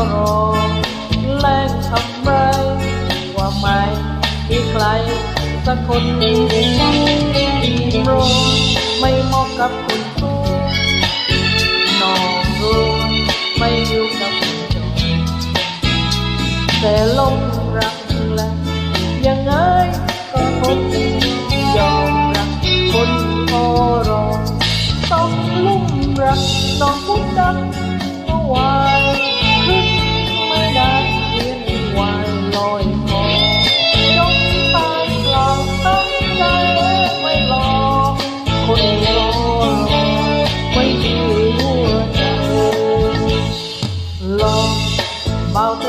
รอแลกทำไรว่าไม่มีใครสักคนที่โรไม่เหมาะกับคุณครูนองรู้ไม่อยู่กับคุณจอยแต่ลงรักแล้วยังไงก็คงยอมรับคนพอรอต้องลุ่มรักน้องผู้ดังเมื่อวาน เบาเ